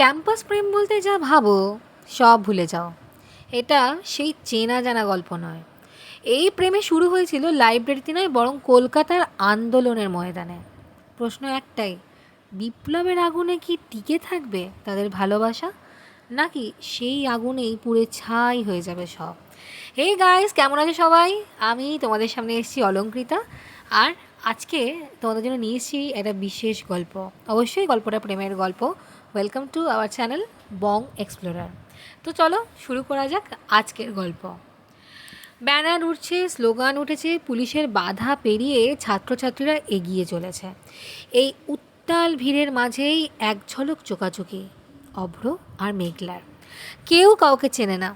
Campus প্রেম বলতে যা ভাবো, সব ভুলে যাও। এটা সেই চেনা জানা গল্প নয়। এই প্রেমে শুরু হয়েছিল লাইব্রেরিতে নয়, বরং কলকাতার আন্দোলনের ময়দানে। প্রশ্ন একটাই, বিপ্লবের আগুনে কি টিকে থাকবে তাদের ভালোবাসা? নাকি সেই আগুনেই পুড়ে ছাই হয়ে যাবে সব? হে গাইস, কেমন আছে সবাই? আমি তোমাদের সামনে এসেছি অলঙ্কৃতা। আর আজকে তোমাদের জন্য নিয়ে এসেছি একটা বিশেষ গল্প। অবশ্যই গল্পটা প্রেমের গল্প। Welcome to our channel Bong explorer তো চলো শুরু করা যাক আজকের গল্প। ব্যানার উঠছে, স্লোগান উঠেছে, পুলিশের বাধা পেরিয়ে ছাত্রছাত্রীরা এগিয়ে চলেছে। এই উত্তাল ভিড়ের মাঝেই এক ঝলক চোকাচুকি অভ্র আর মেঘলার। কেউ কাউকে চেনে না,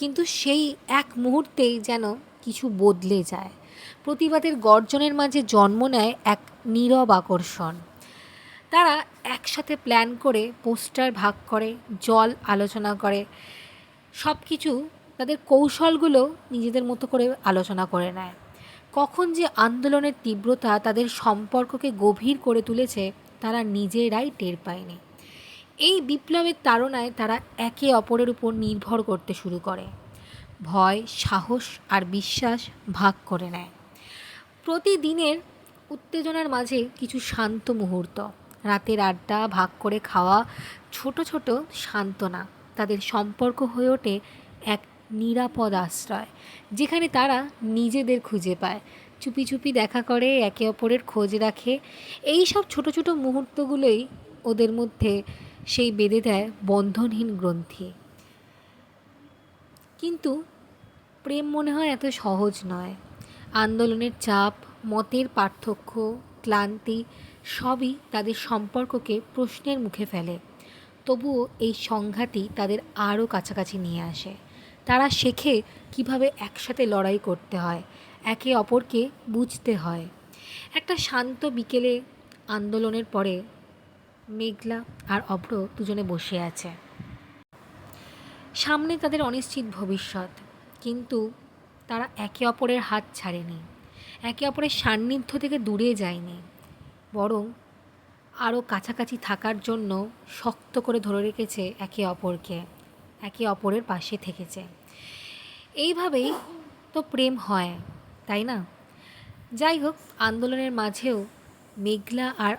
কিন্তু সেই এক মুহূর্তেই যেন কিছু বদলে যায়। প্রতিবাদের গর্জনের মাঝে জন্ম নেয় এক নীরব আকর্ষণ। তারা একসাথে প্ল্যান করে পোস্টার ভাগ করে, জল আলোচনা করে সব কিছু তাদের কৌশলগুলো নিজেদের মতো করে আলোচনা করে নেয়। কখন যে আন্দোলনের তীব্রতা তাদের সম্পর্ককে গভীর করে তুলেছে, তারা নিজেরাই টের পায়নি। এই বিপ্লবের তাড়নায় তারা একে অপরের উপর নির্ভর করতে শুরু করে। ভয়, সাহস আর বিশ্বাস ভাগ করে নেয়। প্রতিদিনের উত্তেজনার মাঝে কিছু শান্ত মুহূর্ত। রাতের আড্ডা, ভাগ করে খাওয়া, ছোট ছোট সান্ত্বনা তাদের সম্পর্ক হয়ে ওঠে এক নিরাপদ আশ্রয়, যেখানে তারা নিজেদের খুঁজে পায়। চুপি চুপি দেখা করে, একে অপরের খোঁজ রাখে। এই সব ছোট ছোট মুহূর্তগুলোই ওদের মধ্যে সেই বেঁধে দেয় বন্ধনহীন গ্রন্থি। কিন্তু প্রেম মনে হয় এত সহজ নয়। আন্দোলনের চাপ, মতের পার্থক্য, ক্লান্তি সবই তাদের সম্পর্ককে প্রশ্নের মুখে ফেলে। তবুও এই সংঘাতই তাদের আরও কাছাকাছি নিয়ে আসে। তারা শেখে কীভাবে একসাথে লড়াই করতে হয়, একে অপরকে বুঝতে হয়। একটা শান্ত বিকেলে আন্দোলনের পরে মেঘলা আর অভ্র দুজনে বসে আছে। সামনে তাদের অনিশ্চিত ভবিষ্যৎ, কিন্তু তারা একে অপরের হাত ছাড়েনি। একে অপরের সান্নিধ্য থেকে দূরে যায়নি। বরং আরও কাছাকাছি থাকার জন্য শক্ত করে ধরে রেখেছে একে অপরকে, একে অপরের পাশে থেকেছে। এইভাবেই তো প্রেম হয়, তাই না? যাই হোক, আন্দোলনের মাঝেও মেঘলা আর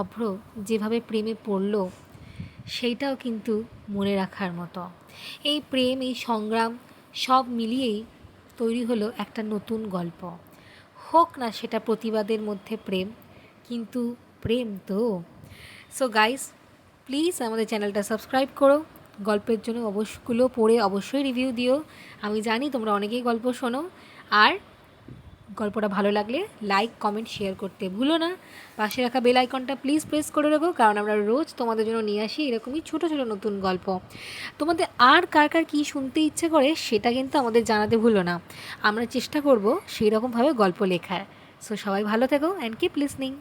অভ্র যেভাবে প্রেমে পড়ল, সেইটাও কিন্তু মনে রাখার মতো। এই প্রেম, এই সংগ্রাম সব মিলিয়েই তৈরি হলো একটা নতুন গল্প। হোক না সেটা প্রতিবাদের মধ্যে প্রেম, কিন্তু প্রেম তো। সো গাইস প্লিজ আমাদের চ্যানেলটা সাবস্ক্রাইব করো। গল্পের জন্য অবশ্যগুলো পড়ে অবশ্যই রিভিউ দিও। আমি জানি তোমরা অনেকেই গল্প শোনো। আর গল্পটা ভালো লাগলে লাইক কমেন্ট শেয়ার করতে ভুলো না। পাশে রাখা বেল আইকনটা প্লিজ প্রেস করে রাখো, কারণ আমরা রোজ তোমাদের জন্য নিয়ে আসি এরকমই ছোটো ছোটো নতুন গল্প। তোমাদের আর কার কার কী শুনতে ইচ্ছে করে সেটা কিন্তু আমাদের জানাতে ভুলো না। আমরা চেষ্টা করব সেই রকমভাবে গল্প লেখার। সো সবাই ভালো থেকো অ্যান্ড কিপ লিসনিং